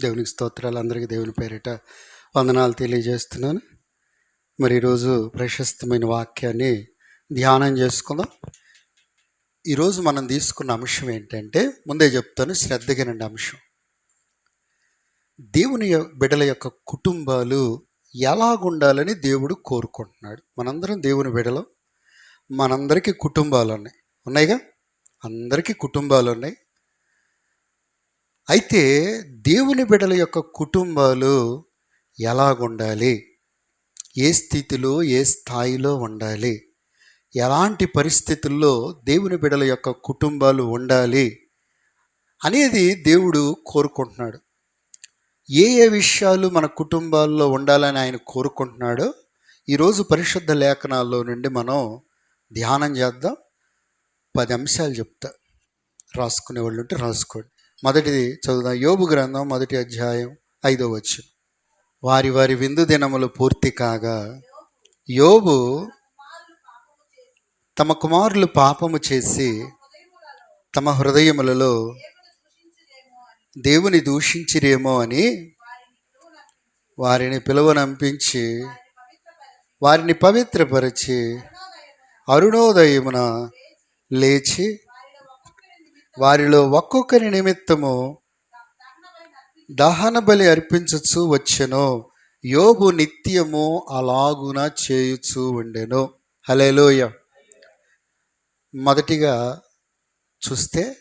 దేవునికి స్తోత్రాలు అందరికీ దేవుని పేరిట వందనాలు తెలియజేస్తున్నాను. మరి ఈరోజు ప్రశస్తమైన వాక్యాన్ని ధ్యానం చేసుకుందాం. ఈరోజు మనం తీసుకున్న అంశం ఏంటంటే ముందే చెప్తాను శ్రద్ధగినండి అంశం. దేవుని బిడల బిడ్డల యొక్క కుటుంబాలు ఎలాగుండాలని దేవుడు కోరుకుంటున్నాడు. మనందరం దేవుని బిడలం మనందరికీ కుటుంబాలు ఉన్నాయి. ఉన్నాయిగా? అందరికీ కుటుంబాలు ఉన్నాయి. అయితే దేవుని బిడ్డల యొక్క కుటుంబాలు ఎలాగుండాలి? ఏ స్థితిలో ఏ స్థాయిలో ఉండాలి? ఎలాంటి పరిస్థితుల్లో దేవుని బిడల యొక్క కుటుంబాలు ఉండాలి అనేది దేవుడు కోరుకుంటున్నాడు. ఏ ఏ విషయాలు మన కుటుంబాల్లో ఉండాలని ఆయన కోరుకుంటున్నాడో ఈరోజు పరిశుద్ధ లేఖనాల్లో నుండి మనం ధ్యానం చేద్దాం. పది అంశాలు చెప్తా. రాసుకునే వాళ్ళు ఉంటే రాసుకోండి. మొదటిది చదువుదాం. యోబు గ్రంథం మొదటి అధ్యాయం ఐదో వచ్చు వారి వారి విందు దినములు పూర్తి కాగా యోబు తమ కుమారులు పాపము చేసి తమ హృదయములలో దేవుని దూషించిరేమో అని వారిని పిలువనంపించి వారిని పవిత్రపరిచి అరుణోదయమున లేచి వారిలో ఒక్కొక్కరి నిమిత్తము దహన బలి అర్పించచ్చు వచ్చెను. యోబు నిత్యము అలాగున చేయుచు ఉండెను. హలేలోయ మొదటిగా చూస్తే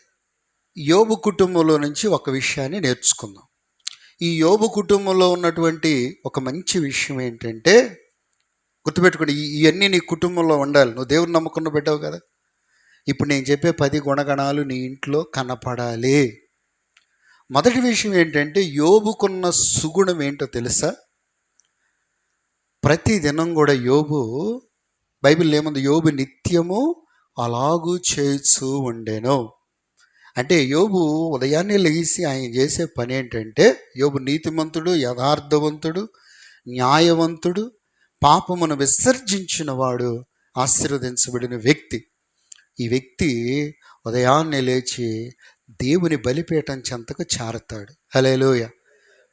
యోబు కుటుంబంలో నుంచి ఒక విషయాన్ని నేర్చుకుందాం. ఈ యోబు కుటుంబంలో ఉన్నటువంటి ఒక మంచి విషయం ఏంటంటే గుర్తుపెట్టుకోండి ఇవన్నీ నీ కుటుంబంలో ఉండాలి. నువ్వు దేవుని నమ్ముకున్న పెట్టావు కదా. ఇప్పుడు నేను చెప్పే పది గుణగణాలు నీ ఇంట్లో కనపడాలి. మొదటి విషయం ఏంటంటే యోబుకున్న సుగుణం ఏంటో తెలుసా? ప్రతి దినం కూడా యోబు బైబిల్ ఏముంది? యోబు నిత్యము అలాగూ చేస్తూ ఉండేను. అంటే యోబు ఉదయాన్నే లేచి ఆయన చేసే పని ఏంటంటే యోబు నీతిమంతుడు యథార్థవంతుడు న్యాయవంతుడు పాపమును విసర్జించిన వాడు ఆశీర్వదించబడిన వ్యక్తి. ఈ వ్యక్తి ఉదయాన్నే లేచి దేవుని బలిపీఠం చెంతకు చేరతాడు. హలేలోయ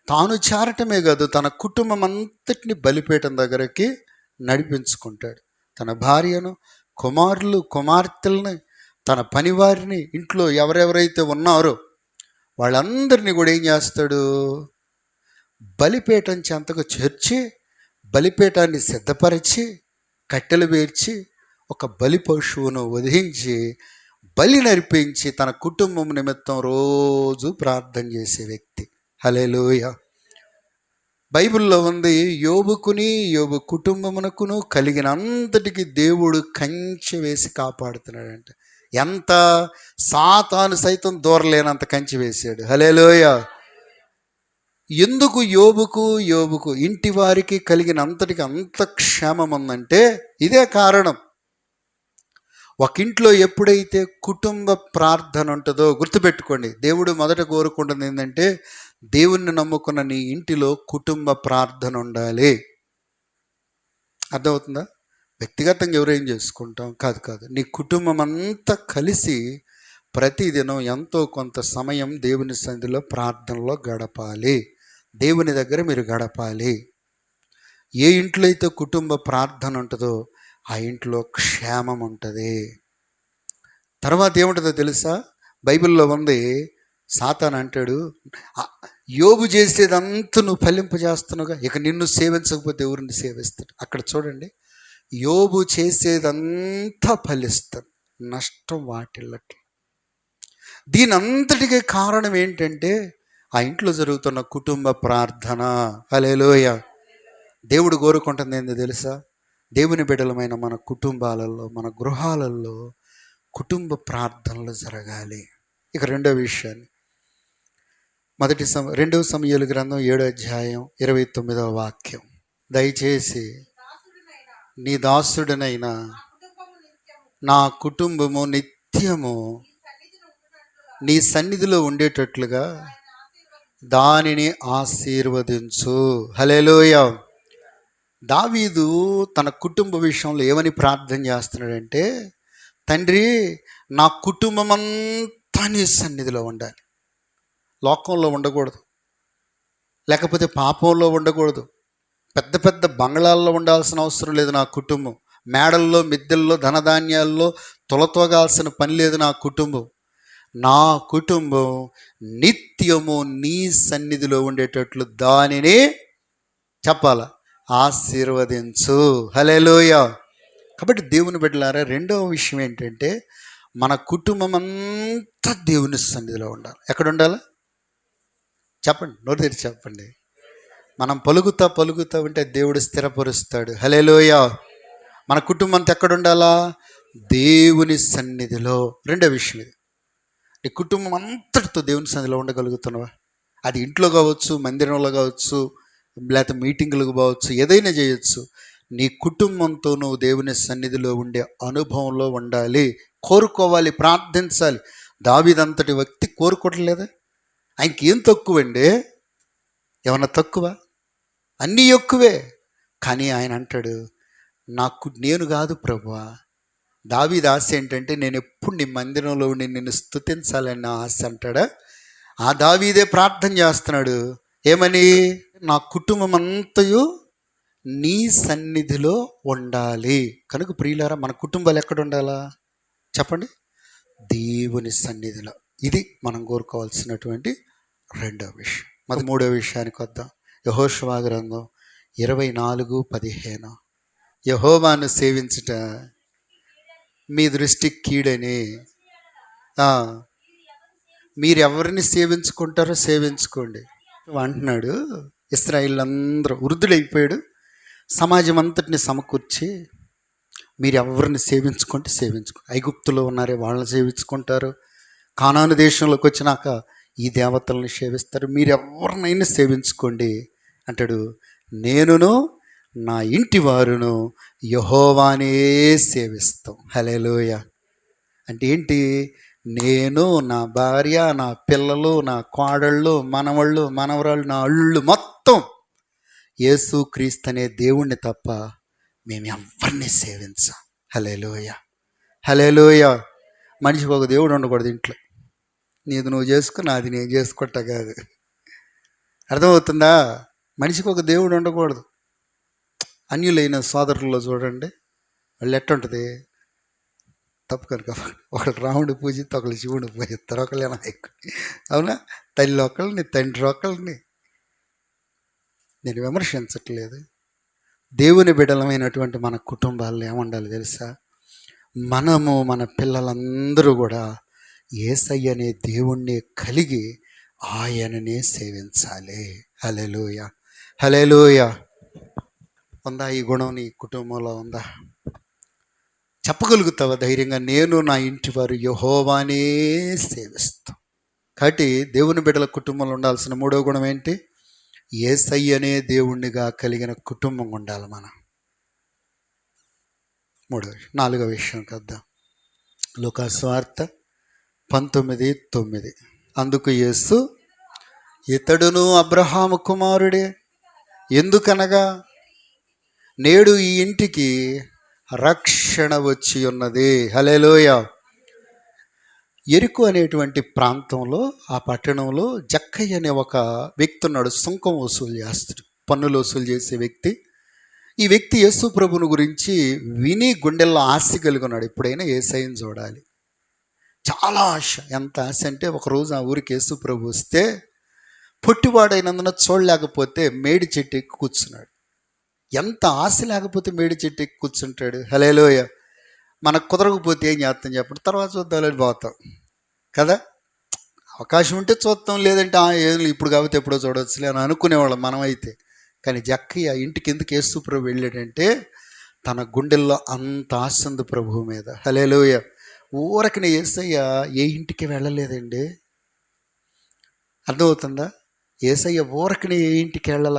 తాను చేరటమే కాదు తన కుటుంబం అంతటిని బలిపీఠం దగ్గరికి నడిపించుకుంటాడు. తన భార్యను కుమారులు కుమార్తెల్ని తన పనివారిని ఇంట్లో ఎవరెవరైతే ఉన్నారో వాళ్ళందరినీ కూడా ఏం చేస్తాడు? బలిపీఠం చెంతకు చేర్చి బలిపీఠాన్ని సిద్ధపరిచి కట్టెలు పేర్చి ఒక బలి పశువును వధించి బలి నరిపించి తన కుటుంబం నిమిత్తం రోజు ప్రార్థన చేసే వ్యక్తి. హలేలోయ బైబిల్లో ఉంది యోబుకుని యోబు కుటుంబమునకును కలిగిన అంతటికి దేవుడు కంచె వేసి కాపాడుతున్నాడంట. ఎంత సాతాను సైతం దూరలేనంత కంచి వేశాడు. హలేలోయ ఎందుకు యోబుకు యోబుకు ఇంటి వారికి కలిగిన అంతటికి అంత క్షేమం ఉందంటే ఇదే కారణం. ఒక ఇంట్లో ఎప్పుడైతే కుటుంబ ప్రార్థన ఉంటుందో గుర్తుపెట్టుకోండి. దేవుడు మొదట కోరుకుంటుంది ఏంటంటే దేవుణ్ణి నమ్ముకున్న నీ ఇంటిలో కుటుంబ ప్రార్థన ఉండాలి. అర్థమవుతుందా? వ్యక్తిగతంగా ఎవరేం చేసుకుంటాం? కాదు కాదు. నీ కుటుంబం అంతా కలిసి ప్రతిదినం ఎంతో కొంత సమయం దేవుని సన్నిధిలో ప్రార్థనలో గడపాలి. దేవుని దగ్గర మీరు గడపాలి. ఏ ఇంట్లో అయితే కుటుంబ ప్రార్థన ఉంటుందో ఆ ఇంట్లో క్షేమం ఉంటుంది. తర్వాత ఏముంటుందో తెలుసా? బైబిల్లో ఉంది సాతాన్ అంటాడు యోగు యోబు చేసేదంతా నువ్వు ఫలింపజేస్తున్నావుగా ఇక నిన్ను సేవించకపోతే ఎవరిని సేవిస్తాడు? అక్కడ చూడండి యోబు చేసేదంతా ఫలిస్తాడు నష్టం వాటిల్లట్టు దీని అంతటికి కారణం ఏంటంటే ఆ ఇంట్లో జరుగుతున్న కుటుంబ ప్రార్థన. అలేలోయ దేవుడు కోరుకుంటుంది ఏందో తెలుసా? దేవుని బిడ్డలమైన మన కుటుంబాలలో మన గృహాలలో కుటుంబ ప్రార్థనలు జరగాలి. ఇక రెండో విషయాన్ని. మొదటి సమ రెండవ సమయాలు గ్రంథం ఏడో అధ్యాయం ఇరవై తొమ్మిదవ వాక్యం. దయచేసి నీ దాసుడనైనా నా కుటుంబము నిత్యము నీ సన్నిధిలో ఉండేటట్లుగా దానిని ఆశీర్వదించు. హలేలోయ దావీదు తన కుటుంబ విషయంలో ఏమని ప్రార్థన చేస్తున్నాడంటే తండ్రి నా కుటుంబం అంతా నీ సన్నిధిలో ఉండాలి. లోకంలో ఉండకూడదు. లేకపోతే పాపంలో ఉండకూడదు. పెద్ద పెద్ద బంగ్లాల్లో ఉండాల్సిన అవసరం లేదు నా కుటుంబం. మేడల్లో మిద్దెల్లో ధనధాన్యాల్లో తొలతోగాల్సిన పని లేదు నా కుటుంబం. నా కుటుంబం నిత్యము నీ సన్నిధిలో ఉండేటట్లు దానిని చెప్పాలా? ఆశీర్వదించు. హలేలోయ కాబట్టి దేవుని బిడ్డలారా రెండవ విషయం ఏంటంటే మన కుటుంబం అంతా దేవుని సన్నిధిలో ఉండాలి. ఎక్కడ ఉండాలి చెప్పండి నోరు తెరిచి చెప్పండి. మనం పలుకుతా పలుకుతా ఉంటే దేవుడు స్థిరపరుస్తాడు. హలేలోయ మన కుటుంబం అంతా ఎక్కడ ఉండాలా దేవుని సన్నిధిలో. రెండో విషయం ఇది. నీ కుటుంబం అంతటితో దేవుని సన్నిధిలో ఉండగలుగుతున్నావా? అది ఇంట్లో కావచ్చు మందిరంలో కావచ్చు లేకపోతే మీటింగులకు పోవచ్చు ఏదైనా చేయొచ్చు. నీ కుటుంబంతో నువ్వు దేవుని సన్నిధిలో ఉండే అనుభవంలో ఉండాలి కోరుకోవాలి ప్రార్థించాలి. దావిదంతటి వ్యక్తి కోరుకోవట్లేదా? ఆయనకి ఏం తక్కువండి? ఏమన్నా తక్కువ? అన్నీ ఎక్కువే. కానీ ఆయన అంటాడు నాకు నేను కాదు ప్రభా దావీది ఆశ ఏంటంటే నేను ఎప్పుడు నీ మందిరంలో ఉండి నిన్ను స్తుతించాలని ఆశ అంటాడా? ఆ దావీదే ప్రార్థన చేస్తున్నాడు. ఏమని? నా కుటుంబం అంతయు నీ సన్నిధిలో ఉండాలి. కనుక ప్రియులారా మన కుటుంబాలు ఎక్కడ ఉండాలా? చెప్పండి. దేవుని సన్నిధిలో. ఇది మనం కోరుకోవాల్సినటువంటి రెండవ విషయం. మరి మూడో విషయానికి వద్దాం. యహోషవా గ్రంథం ఇరవై నాలుగు పదిహేను. యహోవాను సేవించుట మీ దృష్టి కీడని. మీరు ఎవరిని సేవించుకుంటారో సేవించుకోండి. అంటున్నాడు. ఇస్రాయిల్ అందరూ వృద్ధుడైపోయాడు. సమాజం అంతటిని సమకూర్చి మీరు ఎవరిని సేవించుకుంటే సేవించుకుంటారు ఐగుప్తులో ఉన్నారే వాళ్ళని సేవించుకుంటారు. కానాను దేశంలోకి వచ్చినాక ఈ దేవతలను సేవిస్తారు. మీరు ఎవరినైనా సేవించుకోండి అంటాడు. నేనును నా ఇంటి వారును యహోవానే సేవిస్తాం. హలేలోయ అంటే ఏంటి? నేను నా భార్య నా పిల్లలు నా కోడళ్ళు మనవళ్ళు మనవరాళ్ళు నా అళ్ళు మొత్తం యేసు క్రీస్తు అనే దేవుణ్ణి తప్ప మేము ఎవరిని సేవించాం. హలేలోయ హలేలోయ మనిషికి ఒక దేవుడు ఉండకూడదు ఇంట్లో. నీది నువ్వు చేసుకో నాది నేను చేసుకుంటా కాదు. అర్థమవుతుందా? మనిషికి ఒక దేవుడు ఉండకూడదు. అన్యులైన సోదరుల్లో చూడండి వాళ్ళు ఎట్టుంటుంది? తప్పు కనుక ఒకళ్ళు రాముడు పూజిస్తే ఒకళ్ళు శివుడు పూజిస్తారు ఒకళ్ళు నాయకుడు అవునా? తల్లి ఒకళ్ళని తండ్రి ఒకళ్ళని. నేను విమర్శించట్లేదు. దేవుని బిడలమైనటువంటి మన కుటుంబాలు ఏముండాలి తెలుసా? మనము మన పిల్లలందరూ కూడా ఏసయ్య అనే దేవుణ్ణి కలిగి ఆయననే సేవించాలి. హలెలూయ హలెలూయ ఉందా ఈ గుణం నీ కుటుంబంలో ఉందా? చెప్పగలుగుతావా ధైర్యంగా? నేను నా ఇంటి వారు యహోవానే సేవిస్తాం. కాబట్టి దేవుని బిడ్డల కుటుంబంలో ఉండాల్సిన మూడో గుణం ఏంటి? ఏసై అనే దేవుణ్ణిగా కలిగిన కుటుంబం ఉండాలి మనం. మూడో విషయం నాలుగో విషయం కద్దాం. లోకాస్వార్త పంతొమ్మిది తొమ్మిది. అందుకు యేసు ఇతడును అబ్రహాము కుమారుడే. ఎందుకనగా నేడు ఈ ఇంటికి రక్షణ వచ్చి ఉన్నది. హలేలోయ ఎరుకు అనేటువంటి ప్రాంతంలో ఆ పట్టణంలో జక్కయ్య అనే ఒక వ్యక్తి ఉన్నాడు. సుంకం వసూలు చేస్తాడు. పన్నులు వసూలు చేసే వ్యక్తి. ఈ వ్యక్తి యేసు ప్రభుని గురించి విని గుండెల్లో ఆశ కలిగి ఉన్నాడు ఎప్పుడైనా ఏసైని చూడాలి. చాలా ఆశ. ఎంత ఆశ అంటే ఒకరోజు ఆ ఊరికి యేసు ప్రభు వస్తే పొట్టివాడైనందున చూడలేకపోతే మేడి చెట్టు ఎక్కి కూర్చున్నాడు. ఎంత ఆశ లేకపోతే మేడి చెట్టు ఎక్కి కూర్చుంటాడు? హలేలోయ మనకు కుదరకపోతే ఏం చేస్తాం చెప్పండి. తర్వాత చూద్దామని పోతాం. కదా? అవకాశం ఉంటే చూస్తాం లేదంటే "ఆ, ఏం ఇప్పుడు కాబట్టి ఎప్పుడో చూడవచ్చులే అని అనుకునేవాళ్ళం మనమైతే. కానీ జక్కయ్య ఇంటికి ఎందుకు యేసు ప్రభు వెళ్ళాడంటే తన గుండెల్లో అంత ఆశ ఉంది ప్రభువు మీద. హలేలోయ ఊరకనే ఏసయ్య ఏ ఇంటికి వెళ్ళలేదండి. అర్థమవుతుందా? ఏసయ్య ఊరకనే ఏ ఇంటికి వెళ్ళాల?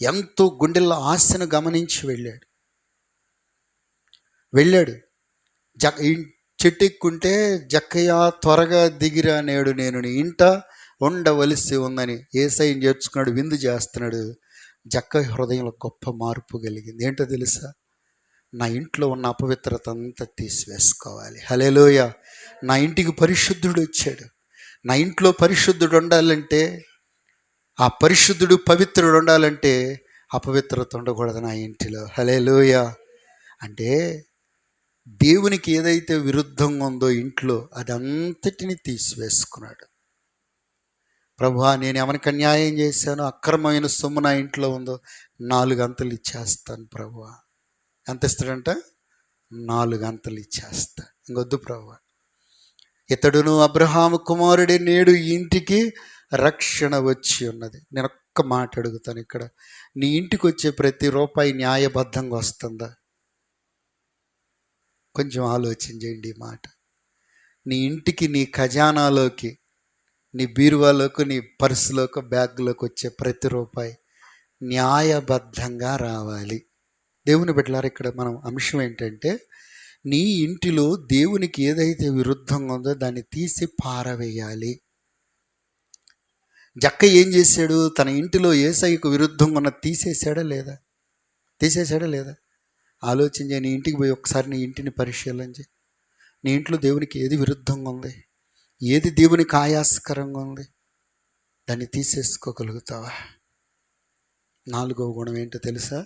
ఎంతో గుండెల్లో ఆశను గమనించి వెళ్ళాడు. వెళ్ళాడు. జక్ చెట్టు ఎక్కుంటే జక్కయ్య త్వరగా దిగిరా నేడు నేను నీ ఇంట ఉండవలసి ఉందని ఏసైని చేర్చుకున్నాడు విందు చేస్తున్నాడు. జక్క హృదయంలో గొప్ప మార్పు కలిగింది. ఏంటో తెలుసా? నా ఇంట్లో ఉన్న అపవిత్రత అంతా తీసివేసుకోవాలి. హలేలోయ నా ఇంటికి పరిశుద్ధుడు వచ్చాడు. నా ఇంట్లో పరిశుద్ధుడు ఉండాలంటే ఆ పరిశుద్ధుడు పవిత్రుడు ఉండాలంటే అపవిత్రత ఉండకూడదు నా ఇంటిలో. హలే అంటే దేవునికి ఏదైతే విరుద్ధంగా ఉందో ఇంట్లో అదంతటిని తీసివేసుకున్నాడు. ప్రభా నేను ఎవరికి అన్యాయం చేశానో అక్రమమైన సొమ్ము నా ఇంట్లో ఉందో నాలుగు అంతలు ఇచ్చేస్తాను ప్రభు ఎంత ఇస్తాడంట? నాలుగు అంతలు ఇచ్చేస్తా ఇంకొద్దు ప్రభు ఇతడును అబ్రహాము కుమారుడే నేడు ఇంటికి రక్షణ వచ్చి ఉన్నది. నేను ఒక్క మాట అడుగుతాను ఇక్కడ. నీ ఇంటికి వచ్చే ప్రతి రూపాయి న్యాయబద్ధంగా వస్తుందా? కొంచెం ఆలోచన చేయండి ఈ మాట. నీ ఇంటికి నీ ఖజానాలోకి నీ బీరువాలోకి నీ పర్సులోకి బ్యాగ్లోకి వచ్చే ప్రతి రూపాయి న్యాయబద్ధంగా రావాలి. దేవుని బిడ్డలారు ఇక్కడ మనం అంశం ఏంటంటే నీ ఇంటిలో దేవునికి ఏదైతే విరుద్ధంగా ఉందో దాన్ని తీసి పారవేయాలి. జక్క ఏం చేశాడు? తన ఇంటిలో ఏసైకు విరుద్ధంగా ఉన్న తీసేశాడా లేదా? తీసేశాడా లేదా? ఆలోచించే నీ ఇంటికి పోయి ఒకసారి నీ ఇంటిని పరిశీలించి నీ ఇంట్లో దేవునికి ఏది విరుద్ధంగా ఉంది? ఏది దేవునికి ఆయాస్కరంగా ఉంది? దాన్ని తీసేసుకోగలుగుతావా? నాలుగవ గుణం ఏంటో తెలుసా?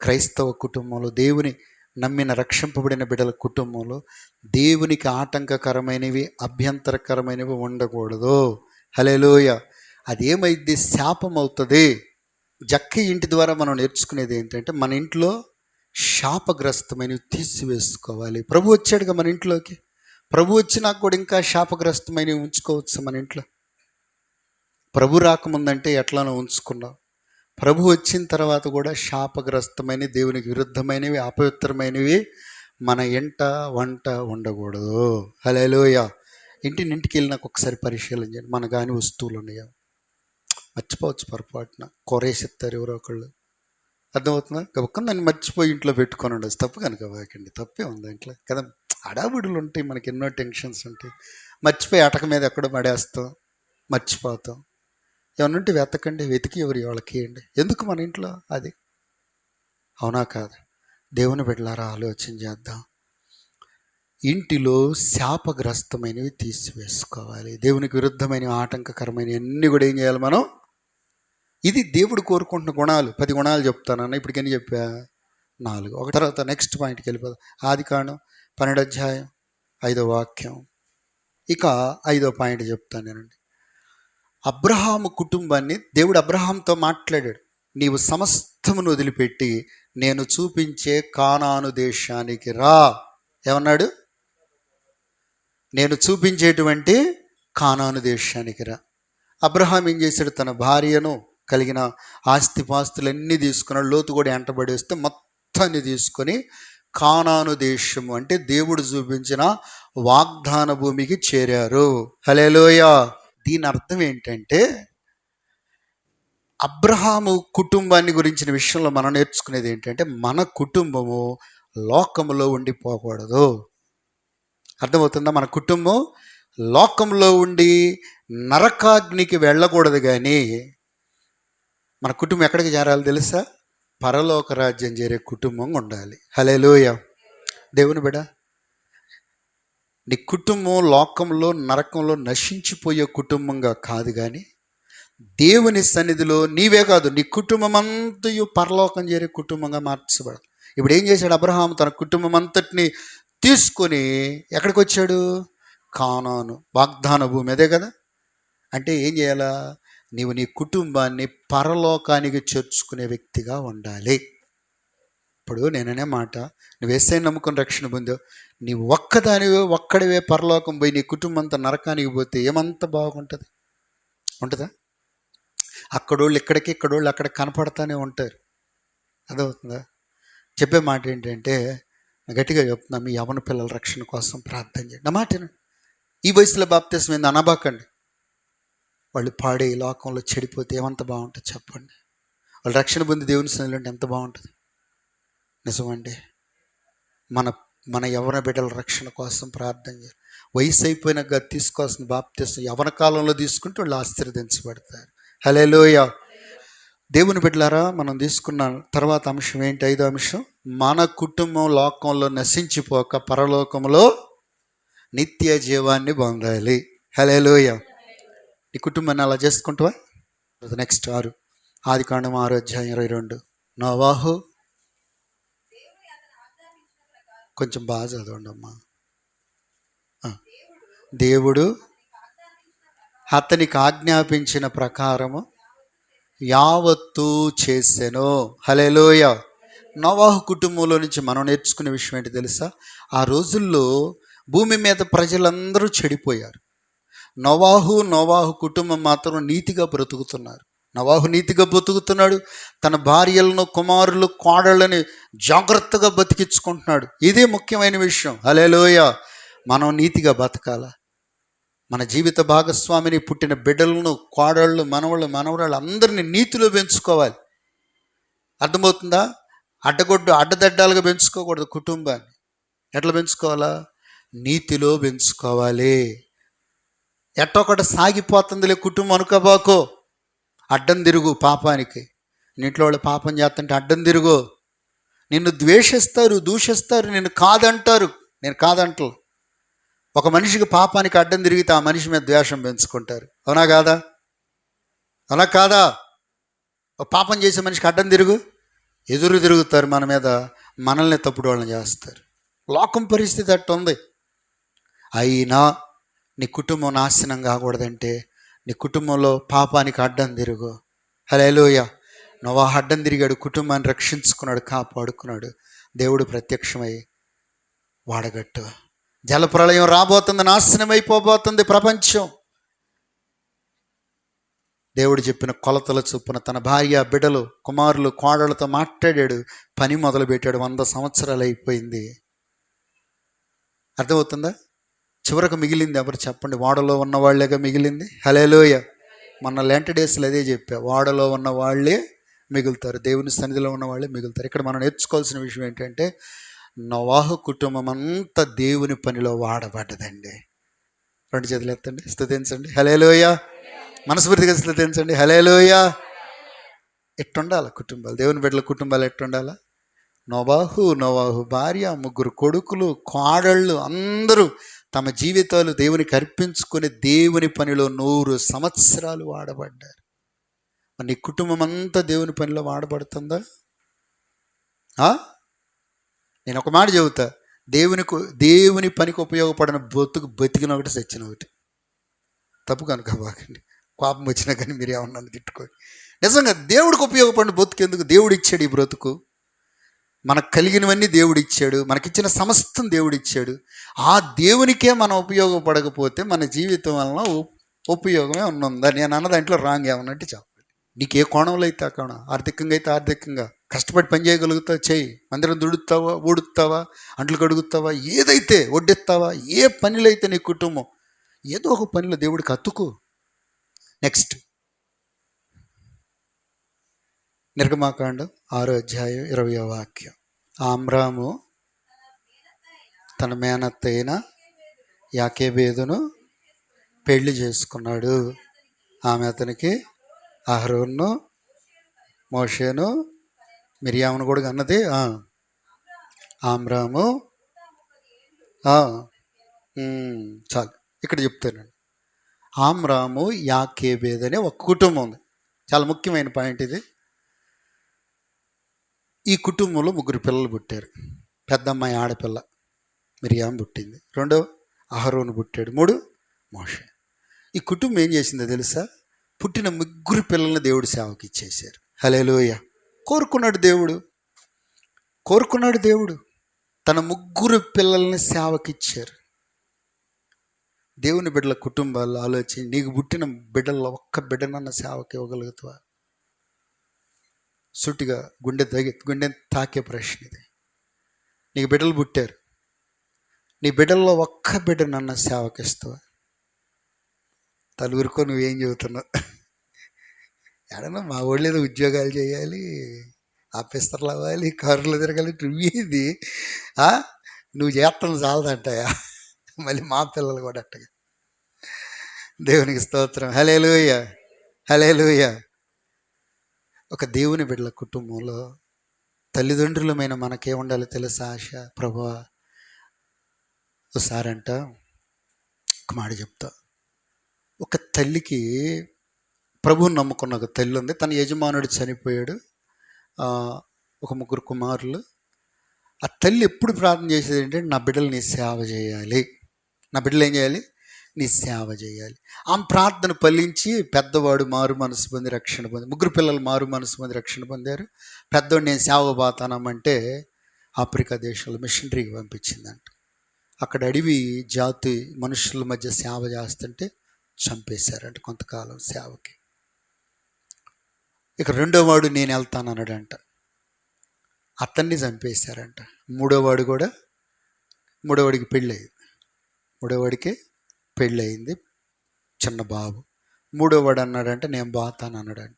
క్రైస్తవ కుటుంబంలో దేవుని నమ్మిన రక్షింపబడిన బిడ్డల కుటుంబంలో దేవునికి ఆటంకకరమైనవి అభ్యంతరకరమైనవి ఉండకూడదు. హలేలోయ అదేమైంది శాపం అవుతుంది జక్క ఇంటి ద్వారా మనం నేర్చుకునేది ఏంటంటే మన ఇంట్లో శాపగ్రస్తమైనవి తీసివేసుకోవాలి. ప్రభు వచ్చాడుగా మన ఇంట్లోకి. ప్రభు వచ్చినాక కూడా ఇంకా శాపగ్రస్తమైనవి ఉంచుకోవచ్చు మన ఇంట్లో. ప్రభు రాకముందంటే ఎట్లానో ఉంచుకున్నాం. ప్రభు వచ్చిన తర్వాత కూడా శాపగ్రస్తమైన దేవునికి విరుద్ధమైనవి అపవిత్రమైనవి మన ఇంట వంట ఉండకూడదు. హలోయ ఇంటిని ఇంటికి వెళ్ళినాక ఒకసారి పరిశీలన చేయండి. మన కాని వస్తువులు ఉన్నాయా మర్చిపోవచ్చు పొరపాటున. కొరేసిస్తారు ఎవరో ఒకళ్ళు. అర్థమవుతుందా? గబక్క దాన్ని మర్చిపోయి ఇంట్లో పెట్టుకొని ఉండదు తప్పు కనుక వాకండి. తప్పే ఉంది ఇంట్లో. కదా? అడాబుడులు ఉంటాయి మనకి ఎన్నో టెన్షన్స్ ఉంటాయి. మర్చిపోయి అటక మీద ఎక్కడో పడేస్తాం. మర్చిపోతాం. ఏమన్నా ఉంటే వెతకండి. వెతికి ఎవరు వాళ్ళకి ఇవ్వండి. ఎందుకు మన ఇంట్లో? అది. అవునా కాదు? దేవుని బిడ్డలారా ఆలోచన చేద్దాం. ఇంటిలో శాపగ్రస్తమైనవి తీసివేసుకోవాలి. దేవునికి విరుద్ధమైన ఆటంకకరమైన అన్నీ కూడా ఏం చేయాలి మనం? ఇది దేవుడు కోరుకుంటున్న గుణాలు. పది గుణాలు చెప్తానన్న ఇప్పటికి ఎన్ని చెప్పా? నాలుగు. ఒక తర్వాత నెక్స్ట్ పాయింట్కి వెళ్ళిపోదాం. ఆది కాండం పన్నెండు అధ్యాయం ఐదో వాక్యం. ఇక ఐదో పాయింట్ చెప్తాను నేనండి. అబ్రహాము కుటుంబాన్ని దేవుడు అబ్రహాంతో మాట్లాడాడు. నీవు సమస్తమును వదిలిపెట్టి నేను చూపించే కానాను దేశానికి రా. ఏమన్నాడు? నేను చూపించేటువంటి కానాను దేశానికి రా. అబ్రహాం ఏం చేశాడు? తన భార్యను కలిగిన ఆస్తిపాస్తులన్నీ తీసుకున్నాడు. లోతు కూడా ఎంటబడేస్తే మొత్తాన్ని తీసుకొని కానాను దేశము అంటే దేవుడు చూపించిన వాగ్దాన భూమికి చేరారు. హలేలోయ దీని అర్థం ఏంటంటే అబ్రహాము కుటుంబాన్ని గురించిన విషయంలో మనం నేర్చుకునేది ఏంటంటే మన కుటుంబము లోకములో ఉండిపోకూడదు. అర్థమవుతుందా? మన కుటుంబం లోకంలో ఉండి నరకాగ్నికి వెళ్ళకూడదు కానీ మన కుటుంబం ఎక్కడికి చేరాలి తెలుసా? పరలోక రాజ్యం చేరే కుటుంబంగా ఉండాలి. హలే లోయ దేవుని బిడ నీ కుటుంబం లోకంలో నరకంలో నశించిపోయే కుటుంబంగా కాదు కానీ దేవుని సన్నిధిలో నీవే కాదు నీ కుటుంబం అంతయు పరలోకం చేరే కుటుంబంగా మార్చబడాలి. ఇప్పుడు ఏం చేశాడు అబ్రహాం తన కుటుంబం అంతటిని తీసుకొని ఎక్కడికి వచ్చాడు కానాను వాగ్దాన భూమి అదే కదా? అంటే ఏం చేయాలా? నీవు నీ కుటుంబాన్ని పరలోకానికి చేర్చుకునే వ్యక్తిగా ఉండాలి. ఇప్పుడు నేననే మాట నువ్వు వేసే నమ్ముకుని రక్షణ పొందావు. నీ ఒక్కదానివే ఒక్కడివే పరలోకం పోయి నీ కుటుంబం అంతా నరకానికి పోతే ఏమంత బాగుంటుంది? ఉంటుందా? అక్కడోళ్ళు ఇక్కడికి ఇక్కడోళ్ళు అక్కడ కనపడతానే ఉంటారు. అదవుతుందా చెప్పే మాట ఏంటంటే గట్టిగా చెప్తున్నా మీ యవన పిల్లల రక్షణ కోసం ప్రార్థన చేయండి. నా మాట ఈ వయసులో బాప్తీసం ఏంది అనబాకండి. వాళ్ళు పాడే ఈ లోకంలో చెడిపోతే ఏమంత బాగుంటుంది చెప్పండి. వాళ్ళు రక్షణ పొంది దేవుని సన్నిధిలో ఉంటే ఎంత బాగుంటుంది? నిజమండి. మన మన యవన బిడ్డల రక్షణ కోసం ప్రార్థన చేయాలి వయసు అయిపోయినాక తీసుకోవాల్సిన బాప్తీసం యవన కాలంలో తీసుకుంటే వాళ్ళు ఆశీర్వదించబడతారు. హలేలోయ దేవుని బిడ్డలారా మనం తీసుకున్న తర్వాత అంశం ఏంటి? ఐదో అంశం. మన కుటుంబం లోకంలో నశించిపోక పరలోకంలో నిత్య జీవాన్ని పొందాలి. హలేలోయ నీ కుటుంబాన్ని అలా చేసుకుంటావా? నెక్స్ట్ ఆరు. ఆది కాండం ఆరు అధ్యాయం ఇరవై రెండు. నోవాహు. కొంచెం బాగా చదవండి అమ్మా దేవుడు అతనికి ఆజ్ఞాపించిన ప్రకారము యావత్తు చేసెను. హలేలోయ నవాహు కుటుంబంలో నుంచి మనం నేర్చుకునే విషయం ఏంటి తెలుసా? ఆ రోజుల్లో భూమి మీద ప్రజలందరూ చెడిపోయారు. నవాహు నవాహు కుటుంబం మాత్రం నీతిగా బ్రతుకుతున్నారు. నవాహు నీతిగా బ్రతుకుతున్నాడు. తన భార్యలను కుమారులు కోడళ్ళని జాగ్రత్తగా బతికించుకుంటున్నాడు. ఇదే ముఖ్యమైన విషయం. హలేలోయ మనం నీతిగా బతకాలా? మన జీవిత భాగస్వామిని పుట్టిన బిడ్డలను కోడళ్ళు మనవళ్ళు మనవరాళ్ళు అందరినీ నీతిలో పెంచుకోవాలి. అర్థమవుతుందా? అడ్డగొడ్డు అడ్డదడ్డాలుగా పెంచుకోకూడదు కుటుంబాన్ని. ఎట్లా పెంచుకోవాలా? నీతిలో పెంచుకోవాలి. ఎట్టొకటి సాగిపోతుందిలే కుటుంబం అనుకోబాకో. అడ్డం తిరుగు పాపానికి. నీటిలో వాళ్ళు పాపం చేస్తుంటే అడ్డం తిరుగు. నిన్ను ద్వేషిస్తారు దూషిస్తారు నిన్ను కాదంటారు. నేను కాదంటలు ఒక మనిషికి పాపానికి అడ్డం తిరిగితే ఆ మనిషి మీద ద్వేషం పెంచుకుంటారు. అవునా కాదా? అవునా కాదా? పాపం చేసే మనిషికి అడ్డం తిరుగు. ఎదురు తిరుగుతారు మన మీద మనల్ని తప్పుడు వాళ్ళని చేస్తారు. లోకం పరిస్థితి అట్ట ఉంది అయినా నీ కుటుంబం నాశనం కాకూడదంటే నీ కుటుంబంలో పాపానికి అడ్డం తిరుగు. హలేలోయ నవా అడ్డం తిరిగాడు కుటుంబాన్ని రక్షించుకున్నాడు కాపాడుకున్నాడు. దేవుడు ప్రత్యక్షమై వాడగట్టు. జలప్రళయం రాబోతుంది నాశనం అయిపోబోతుంది ప్రపంచం. దేవుడు చెప్పిన కొలతల చొప్పున తన భార్య బిడ్డలు కుమారులు కోడలతో మాట్లాడాడు. పని మొదలుపెట్టాడు వంద సంవత్సరాలు అయిపోయింది. అర్థమవుతుందా? చివరకు మిగిలింది ఎవరు చెప్పండి? వాడలో ఉన్న వాళ్ళేగా మిగిలింది? హలేలోయ మొన్న లెంట డేస్లో అదే చెప్పా వాడలో ఉన్న వాళ్ళే మిగులుతారు దేవుని సన్నిధిలో ఉన్న వాళ్ళే మిగులుతారు. ఇక్కడ మనం నేర్చుకోవాల్సిన విషయం ఏంటంటే నవాహు కుటుంబం అంతా దేవుని పనిలో వాడబడ్డదండి. రెండు చేతులు ఎత్తండి స్థుతించండి. హలేలోయ మనస్ఫూర్తిగా స్థుతించండి. హలేలోయ ఎట్టుండాలి కుటుంబాలు? దేవుని బిడ్డల కుటుంబాలు ఎట్టుండాలా? నోవాహు నోవాహు భార్య ముగ్గురు కొడుకులు కోడళ్ళు అందరూ తమ జీవితాలు దేవునికి అర్పించుకుని దేవుని పనిలో నూరు సంవత్సరాలు వాడబడ్డారు. నీ కుటుంబం అంతా దేవుని పనిలో వాడబడుతుందా? నేను ఒక మాట చెబుతా. దేవునికి దేవుని పనికి ఉపయోగపడిన బొత్తుకు బతికిన ఒకటి సచ్చిన ఒకటి. తప్పు కనుక బాగండి. కోపం వచ్చినా కానీ మీరు ఏమన్నా తిట్టుకోండి. నిజంగా దేవుడికి ఉపయోగపడిన బ్రతుకు ఎందుకు? దేవుడు ఇచ్చాడు ఈ బ్రతుకు. మనకు కలిగినవన్నీ దేవుడు ఇచ్చాడు. మనకిచ్చిన సమస్తం దేవుడు ఇచ్చాడు. ఆ దేవునికే మనం ఉపయోగపడకపోతే మన జీవితం వలన ఉపయోగమే ఉన్నదా. నేను అన్న దాంట్లో రాంగ్ ఏమన్నట్టు చెప్పండి. నీకు ఏ కోణంలో అయితే ఆ కోణం. ఆర్థికంగా అయితే ఆర్థికంగా. కష్టపడి పని చేయగలుగుతావు చేయి. మందిరం దుడుతావా ఊడుతావా అంట్లు కడుగుతావా ఏదైతే వడ్డిస్తావా ఏ పనిలైతే నీ కుటుంబం ఏదో ఒక పనిలో దేవుడికి అతుకు. నెక్స్ట్ నిర్గమాకాండం ఆరో అధ్యాయం ఇరవై వాక్యం. ఆమ్రాము తన మేనత్త అయిన యాకేబేదును పెళ్ళి చేసుకున్నాడు. ఆమె అతనికి అహరోన్ను మోషేను మిరియామును కూడా అన్నది ఆమ్రాము. చాలు. ఇక్కడ చెప్తానండి. ఆమ్రాము యాకేబేద్ అనే ఒక కుటుంబం ఉంది. చాలా ముఖ్యమైన పాయింట్ ఇది. ఈ కుటుంబంలో ముగ్గురు పిల్లలు పుట్టారు. పెద్దమ్మాయి ఆడపిల్ల మిరియాం పుట్టింది. రెండో అహరోను పుట్టాడు. మూడు మోషే. ఈ కుటుంబం ఏం చేసిందో తెలుసా? పుట్టిన ముగ్గురు పిల్లల్ని దేవుడు సేవకి ఇచ్చేశారు హలేలోయ కోరుకున్నాడు దేవుడు. కోరుకున్నాడు దేవుడు. తన ముగ్గురు పిల్లల్ని సేవకిచ్చారు. దేవుని బిడ్డల కుటుంబాలు ఆలోచించి నీకు పుట్టిన బిడ్డల్లో ఒక్క బిడ్డనన్న సేవకి ఇవ్వగలుగుతావా? సుట్టిగా గుండె తగి గుండె తాకే ప్రశ్న ఇది. నీకు బిడ్డలు పుట్టారు. నీ బిడ్డల్లో ఒక్క బిడ్డనన్న సేవకిస్తావా? తలుగురికో నువ్వేం చెబుతున్నావు ఎడన్నా మా వాళ్ళు ఏదో ఉద్యోగాలు చేయాలి ఆఫీసర్లు అవ్వాలి కారులో తిరగాలి నువ్వేది ఏది? నువ్వు చేస్తాను చాలదంటాయా? మళ్ళీ మా పిల్లలు కూడా అట్టగా. దేవునికి స్తోత్రం. హలే లూయ హలే లూయ ఒక దేవుని బిడ్డల కుటుంబంలో తల్లిదండ్రులమైన మనకే ఉండాలి తెలుసా ఆశ? ప్రభా ఒకసారంట ఒక మాట చెప్తా. ఒక తల్లికి ప్రభువుని నమ్ముకున్న ఒక తల్లి ఉంది. తన యజమానుడు చనిపోయాడు. ఒక ముగ్గురు కుమారులు. ఆ తల్లి ఎప్పుడు ప్రార్థన చేసేది ఏంటంటే నా బిడ్డలు నీ సేవ చేయాలి. నా బిడ్డలు ఏం చేయాలి? నీ సేవ చేయాలి. ఆమె ప్రార్థన ఫలించి పెద్దవాడు మారు మనసు పొంది రక్షణ పొంది ముగ్గురు పిల్లలు మారు మనసు పొంది రక్షణ పొందారు. పెద్దవాడు నేను సేవ పోతానమంటే ఆఫ్రికా దేశంలో మిషనరీకి పంపించిందంట. అక్కడ అడవి జాతి మనుషుల మధ్య సేవ చేస్తుంటే చంపేశారంట కొంతకాలం సేవకి. ఇక రెండోవాడు నేను వెళ్తాను అన్నాడంట అతన్ని చంపేశారంట. మూడోవాడు కూడా మూడోవాడికి పెళ్ళయింది. మూడోవాడికి పెళ్ళయింది చిన్న బాబు. మూడోవాడు అన్నాడంట నేను బాగుతాను అన్నాడంట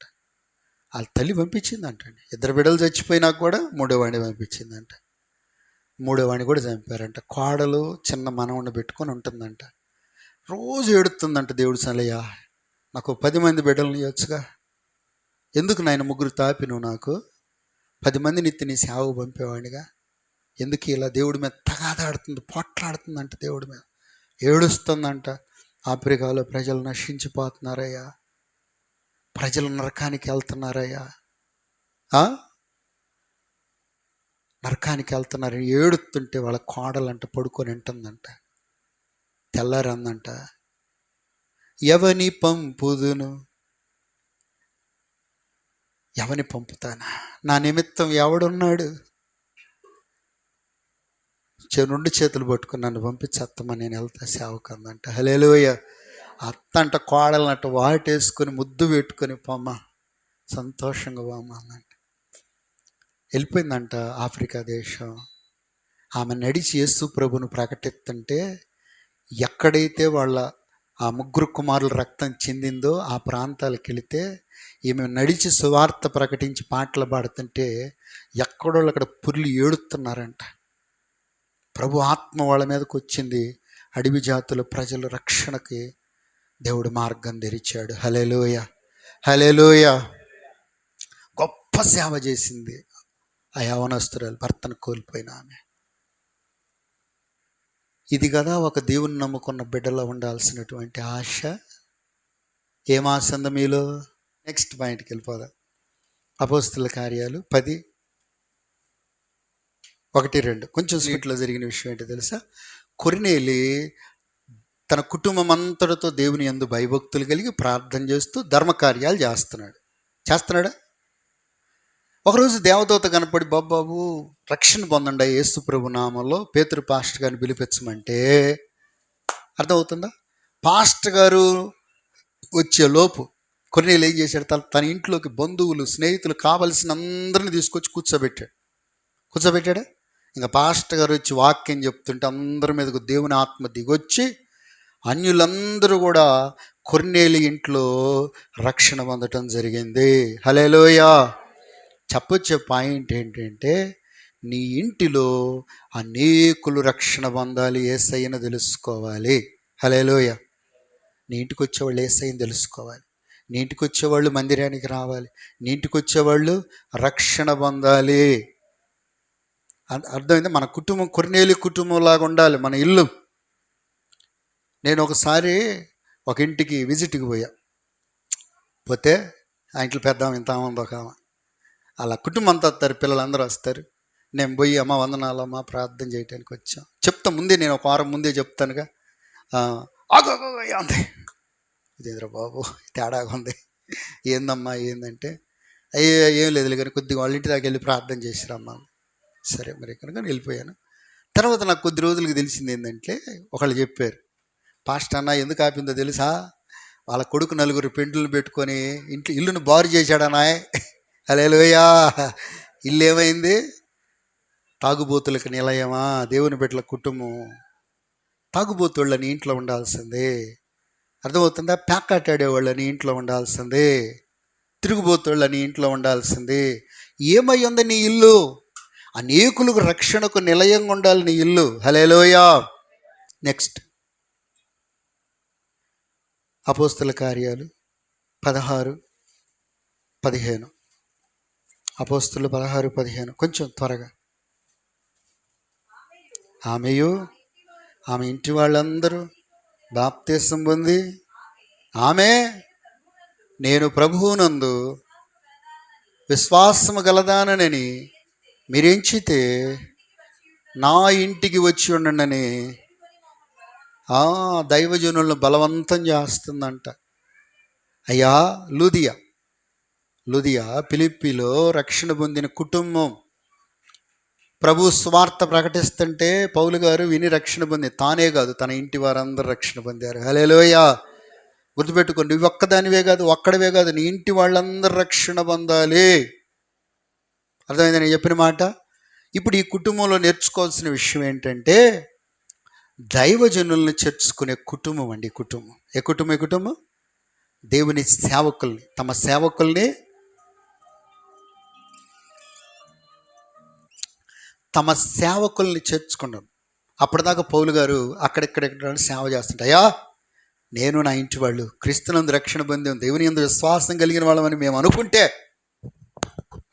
వాళ్ళ తల్లి పంపించిందంట ఇద్దరు బిడ్డలు చచ్చిపోయినా కూడా మూడోవాడిని పంపించిందంట. మూడోవాడిని కూడా చంపారంట. కోడలు చిన్న మనవుని పెట్టుకొని ఉంటుందంట. రోజు ఏడుతుందంట దేవుడు సలయ్యా. నాకు పది మంది బిడ్డలు ఇవ్వచ్చుగా ఎందుకు నాయన ముగ్గురు తాపి నువ్వు నాకు? పది మందిని ఎత్తి నీ సేవకు పంపేవాడిగా ఎందుకు ఇలా దేవుడి మీద తగాదాడుతుంది పోట్లాడుతుందంట దేవుడి మీద? ఏడుస్తుందంట ఆఫ్రికాలో ప్రజలు నశించిపోతున్నారయ్యా. ప్రజలు నరకానికి వెళ్తున్నారయ్యా. నరకానికి వెళ్తున్నారు ఏడుతుంటే వాళ్ళ కోడలంట పడుకొని ఉంటుందంట తెల్లారందంట ఎవని పంపుదును? ఎవని పంపుతానా? నా నిమిత్తం ఎవడున్నాడు? చే- రెండు చేతులు పట్టుకుని నన్ను పంపించేత్తమ్మా నేను వెళ్తా సేవకందంట హలేలోయ అత్త అంట కోడలనట్ట వాటేసుకొని ముద్దు పెట్టుకొని పొమ్మ సంతోషంగా పోమ్మ అందంట వెళ్ళిపోయిందంట ఆఫ్రికా దేశం. ఆమె నడిచి యేసు ప్రభును ప్రకటిస్తుంటే ఎక్కడైతే వాళ్ళ ఆ ముగ్గురు కుమారుల రక్తం చెందిందో ఆ ప్రాంతాలకు వెళితే ఈమె నడిచి సువార్త ప్రకటించి పాటలు పాడుతుంటే ఎక్కడో అక్కడ పుర్లు ఏడుతున్నారంట. ప్రభు ఆత్మ వాళ్ళ మీదకి వచ్చింది. అడవి జాతుల ప్రజల రక్షణకి దేవుడు మార్గం తెరిచాడు. హలేలోయ హలేలోయ గొప్ప సేవ చేసింది ఆ యవనస్తురాలు. భర్తను కోల్పోయిన ఆమె. ఇది కదా ఒక దేవుని నమ్ముకున్న బిడ్డలో ఉండాల్సినటువంటి ఆశ. ఏమాసంద మీలో? నెక్స్ట్ పాయింట్కి వెళ్ళిపోదాం. అపోస్తుల కార్యాలు పది ఒకటి రెండు. కొంచెం స్వీట్లో జరిగిన విషయం ఏంటో తెలుసా? కొరినేలి తన కుటుంబం అంతటితో దేవుని యందు భయభక్తులు కలిగి ప్రార్థన చేస్తూ ధర్మకార్యాలు చేస్తున్నాడు. చేస్తున్నాడా? ఒకరోజు దేవదూత కనపడి బాబాబు రక్షణ పొందండి యేసు ప్రభు నామంలో. పేతురు పాస్టర్ గారిని పిలిపించమంటే అర్థమవుతుందా? పాస్టర్ గారు వచ్చే లోపు కొన్ని ఏం చేశాడు? తన తన ఇంట్లోకి బంధువులు స్నేహితులు కావలసిన అందరిని తీసుకొచ్చి కూర్చోబెట్టాడు. కూర్చోబెట్టాడా? ఇంకా పాస్టర్ గారు వచ్చి వాక్యం చెప్తుంటే అందరి మీదకు దేవుని ఆత్మ దిగొచ్చి అన్యులందరూ కూడా కొర్నేలి ఇంట్లో రక్షణ పొందటం జరిగింది. హలేలోయా చెప్పొచ్చే పాయింట్ ఏంటంటే నీ ఇంటిలో అనేకులు రక్షణ పొందాలి ఏసయ్యను తెలుసుకోవాలి. హలేలోయ నీ ఇంటికి వచ్చేవాళ్ళు ఏసైని తెలుసుకోవాలి. నీ ఇంటికి వచ్చేవాళ్ళు మందిరానికి రావాలి. నీ ఇంటికి వచ్చేవాళ్ళు రక్షణ పొందాలి. అర్థమైంది? మన కుటుంబం కొన్నేలి కుటుంబంలాగా ఉండాలి మన ఇల్లు. నేను ఒకసారి ఒక ఇంటికి విజిట్కి పోయా. పోతే ఆ ఇంట్లో పెద్దాం ఇంత ఆమె. ఉంది అలా కుటుంబం అంతా వస్తారు పిల్లలందరూ వస్తారు. నేను పోయి అమ్మ వందనాలమ్మ ప్రార్థన చేయడానికి వచ్చాం. చెప్తా ముందే నేను ఒక వారం ముందే చెప్తానుగా. ఆగు, ఉంది అంది. ఇదేంద్ర బాబు తేడాగా ఉంది. ఏందమ్మా ఏందంటే అయ్యే ఏం లేదు కానీ కొద్దిగా వాళ్ళ ఇంటి దాకా వెళ్ళి ప్రార్థన చేసిరమ్మా సరే మరి కనుక వెళ్ళిపోయాను. తర్వాత నాకు కొద్ది రోజులకు తెలిసింది ఏంటంటే ఒకళ్ళు చెప్పారు. పాస్టర్ అన్న ఎందుకు ఆపిందో తెలుసా? వాళ్ళ కొడుకు నలుగురు పెండ్లు పెట్టుకొని ఇంట్లో ఇల్లును బారు చేశాడనాయ్ అలేలోయా ఇల్లు ఏమైంది తాగుబోతులకు నిలయమా? దేవుని బిడ్డల కుటుంబం. తాగుబోతుళ్ళని ఇంట్లో ఉండాల్సిందే. అర్థమవుతుందా? ప్యాకాటాడేవాళ్ళని ఇంట్లో ఉండాల్సిందే. తిరుగుబోతుళ్ళని ఇంట్లో ఉండాల్సిందే. ఏమై ఉంది నీ ఇల్లు? అనేకులకు రక్షణకు నిలయంగా ఉండాలి నీ ఇల్లు. Hallelujah next. అపోస్తుల కార్యాలు. పదహారు పదిహేను. అపోస్తులు పదహారు పదిహేను. కొంచెం త్వరగా. ఆమెయు ఆమె ఇంటి వాళ్ళందరూ బాప్తీసం పొంది ఆమె నేను ప్రభువునందు విశ్వాసము గలదానని మీరెంచితే నా ఇంటికి వచ్చి ఉండండి ఆ దైవజనులను బలవంతం చేస్తుందంట. అయ్యా లూదియా. లుదియా పిలిప్పిలో రక్షణ పొందిన కుటుంబం. ప్రభు స్వార్థ ప్రకటిస్తుంటే పౌలు గారు విని రక్షణ పొంది తానే కాదు తన ఇంటి వారందరూ రక్షణ పొందారు. హలేలోయ గుర్తుపెట్టుకోండి నువ్వు ఒక్కదానివే కాదు ఒక్కడవే కాదు నీ ఇంటి వాళ్ళందరూ రక్షణ పొందాలి. అర్థమైంది నేను చెప్పిన మాట? ఇప్పుడు ఈ కుటుంబంలో నేర్చుకోవాల్సిన విషయం ఏంటంటే దైవజనుల్ని చేర్చుకునే కుటుంబం అండి కుటుంబం. ఏ కుటుంబం ఏ కుటుంబం? దేవుని సేవకుల్ని తమ సేవకుల్ని తమ సేవకుల్ని చేర్చుకున్నాం అప్పటిదాకా పౌలు గారు అక్కడెక్కడెక్కడ సేవ చేస్తుంటాయా నేను నా ఇంటి వాళ్ళు క్రీస్తునందు రక్షణ పొందాం దేవుని ఎందు విశ్వాసం కలిగిన వాళ్ళమని మేము అనుకుంటే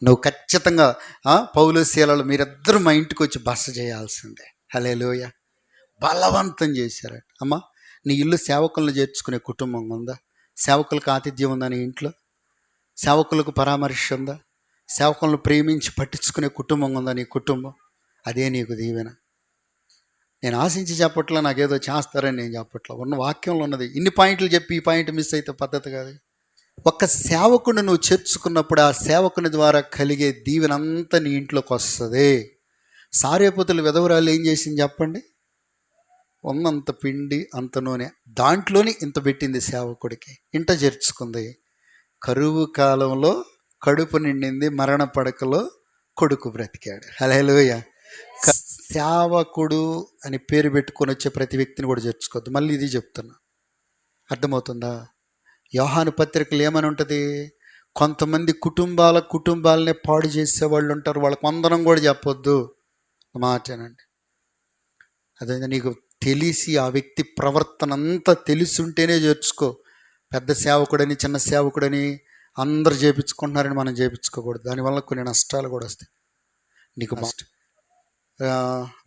నువ్వు ఖచ్చితంగా పౌలు శీలలు మీరిద్దరు మా ఇంటికి వచ్చి బస చేయాల్సిందే. హలే లోయ బలవంతం చేశారట అమ్మా నీ ఇల్లు సేవకులను చేర్చుకునే కుటుంబం ఉందా? సేవకులకు ఆతిథ్యం ఉందా నీ ఇంట్లో? సేవకులకు పరామర్శ ఉందా? సేవకులను ప్రేమించి పట్టించుకునే కుటుంబం ఉందా నీ కుటుంబం? అదే నీకు దీవెన. నేను ఆశించి చెప్పట్లా నాకేదో చేస్తారని నేను చెప్పట్లా. ఉన్న వాక్యంలో ఉన్నది. ఇన్ని పాయింట్లు చెప్పి ఈ పాయింట్ మిస్ అయితే పద్ధతి కాదు. ఒక్క సేవకుని నువ్వు చేర్చుకున్నప్పుడు ఆ సేవకుని ద్వారా కలిగే దీవెన అంతా నీ ఇంట్లోకి వస్తుంది. సారేపుతులు విధవరాలు ఏం చేసింది చెప్పండి? ఉన్నంత పిండి అంత నూనె. దాంట్లోనే ఇంత పెట్టింది సేవకుడికి. ఇంట చేర్చుకుంది. కరువు కాలంలో కడుపు నిండింది మరణ పడకలో కొడుకు బ్రతికాడు. హలోయ సేవకుడు అని పేరు పెట్టుకొని వచ్చే ప్రతి వ్యక్తిని కూడా చేర్చుకోవద్దు. మళ్ళీ ఇది చెప్తున్నా. అర్థమవుతుందా? యోహాను పత్రికలు ఏమని ఉంటుంది? కొంతమంది కుటుంబాల కుటుంబాలనే పాడు చేసే వాళ్ళు ఉంటారు. వాళ్ళకి వందనం కూడా చెప్పొద్దు. మాటేనండి అదే నీకు తెలిసి ఆ వ్యక్తి ప్రవర్తన అంతా తెలిసి ఉంటేనే చేర్చుకో. పెద్ద సేవకుడని చిన్న సేవకుడని అందరు చేపించుకుంటున్నారని మనం చేపించుకోకూడదు. దానివల్ల కొన్ని నష్టాలు కూడా వస్తాయి. నీకు మస్ట్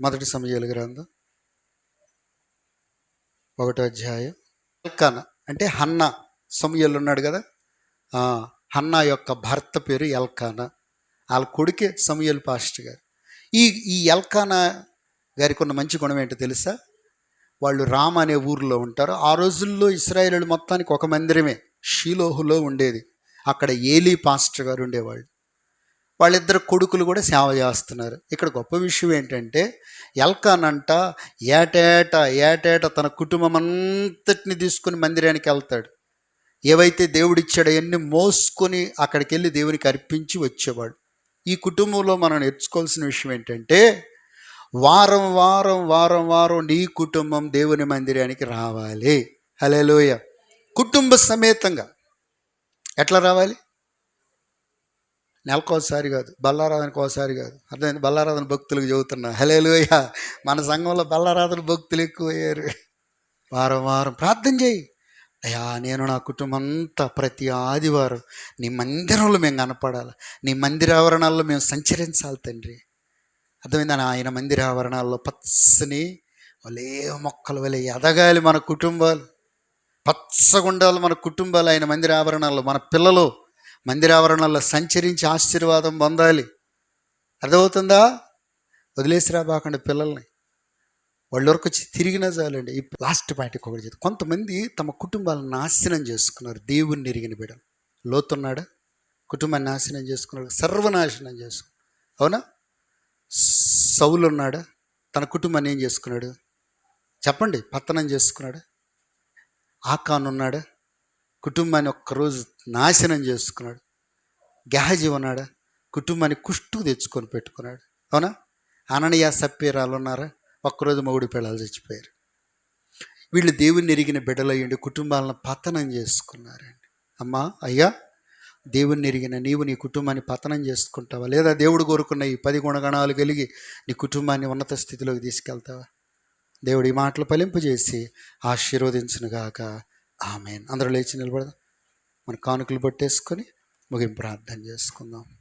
మొదటి సమయాలు గ్రంథం ఒకటో అధ్యాయం. ఎల్కానా అంటే హన్నా సమయాలు ఉన్నాడు కదా? హన్న హన్నా యొక్క భర్త పేరు ఎల్కాన. వాళ్ళ కొడుకే సమయలు పాస్టర్ గారు. ఈ ఈ ఎల్కాన గారికి ఉన్న మంచి గుణం ఏంటో తెలుసా? వాళ్ళు రామ్ అనే ఊరిలో ఉంటారు. ఆ రోజుల్లో ఇస్రాయేలు మొత్తానికి ఒక మందిరమే షీలోహులో ఉండేది. అక్కడ ఏలీ పాస్టర్ గారు ఉండేవాళ్ళు. వాళ్ళిద్దరు కొడుకులు కూడా సేవ చేస్తున్నారు. ఇక్కడ గొప్ప విషయం ఏంటంటే ఎల్కాన్ అంట ఏటేట ఏటేట తన కుటుంబం అంతటిని తీసుకుని మందిరానికి వెళ్తాడు. ఏవైతే దేవుడిచ్చాడో అవన్నీ మోసుకొని అక్కడికి వెళ్ళి దేవునికి అర్పించి వచ్చేవాడు. ఈ కుటుంబంలో మనం నేర్చుకోవాల్సిన విషయం ఏంటంటే వారం వారం వారం వారం నీ కుటుంబం దేవుని మందిరానికి రావాలి. హలేలోయ కుటుంబ సమేతంగా ఎట్లా రావాలి? నెలకోసారి కాదు బల్లారాధనకు ఒకసారి కాదు. అర్థమైంది? బల్లారాధన భక్తులకు చదువుతున్నా హలేలోయ మన సంఘంలో బల్లారాధన భక్తులు ఎక్కువయ్యారు. వారం వారం ప్రార్థన చేయి. అయ్యా నేను నా కుటుంబం అంతా ప్రతి ఆదివారం నీ మందిరంలో మేము కనపడాలి. నీ మందిరావరణాల్లో మేము సంచరించాలి తండ్రి. అర్థమైందని ఆయన మందిరావరణాల్లో పచ్చని వలే మొక్కలు వలే ఎదగాలి మన కుటుంబాలు. పచ్చగుండాలి మన కుటుంబాలు ఆయన మందిరావరణాల్లో మన పిల్లలు మందిర ఆవరణాల్లో సంచరించి ఆశీర్వాదం పొందాలి. అర్థమవుతుందా? వదిలేసిరా రాబాకండి పిల్లల్ని. వాళ్ళ వరకు వచ్చి తిరిగినా చాలండి. ఈ లాస్ట్ పాయింట్ ఒకటి చెప్తా. కొంతమంది తమ కుటుంబాలను నాశనం చేసుకున్నారు. దేవుణ్ణి ఎరిగిన బిడ్డలు. లోతున్నాడా కుటుంబాన్ని నాశనం చేసుకున్నాడు. సర్వనాశనం చేసుకున్నాడు. అవునా? సౌలున్నాడా తన కుటుంబాన్ని ఏం చేసుకున్నాడు? చెప్పండి. పతనం చేసుకున్నాడా? ఆకాన్ ఉన్నాడా? కుటుంబాన్ని ఒక్కరోజు నాశనం చేసుకున్నాడు. గెహజీ ఉన్నాడా? కుటుంబాన్ని కుష్టు తెచ్చుకొని పెట్టుకున్నాడు. అవునా? అననీయ సప్పీరాలు ఉన్నారా? ఒక్కరోజు మగుడి పిల్లలు చచ్చిపోయారు. వీళ్ళు దేవుని ఎరిగిన బిడ్డలయ్యండి కుటుంబాలను పతనం చేసుకున్నారండి. అమ్మా అయ్యా దేవుణ్ణి ఎరిగిన నీవు నీ కుటుంబాన్ని పతనం చేసుకుంటావా? లేదా దేవుడు కోరుకున్న ఈ పది గుణగణాలు కలిగి నీ కుటుంబాన్ని ఉన్నత స్థితిలోకి తీసుకెళ్తావా? దేవుడి ఈ మాటలు ఫలింపజేసి ఆశీర్వదించునుగాక. ఆమె అందరూ లేచి నిలబడదాం. మన కానుకలు పట్టేసుకొని ముగింపు ప్రార్థన చేసుకుందాం.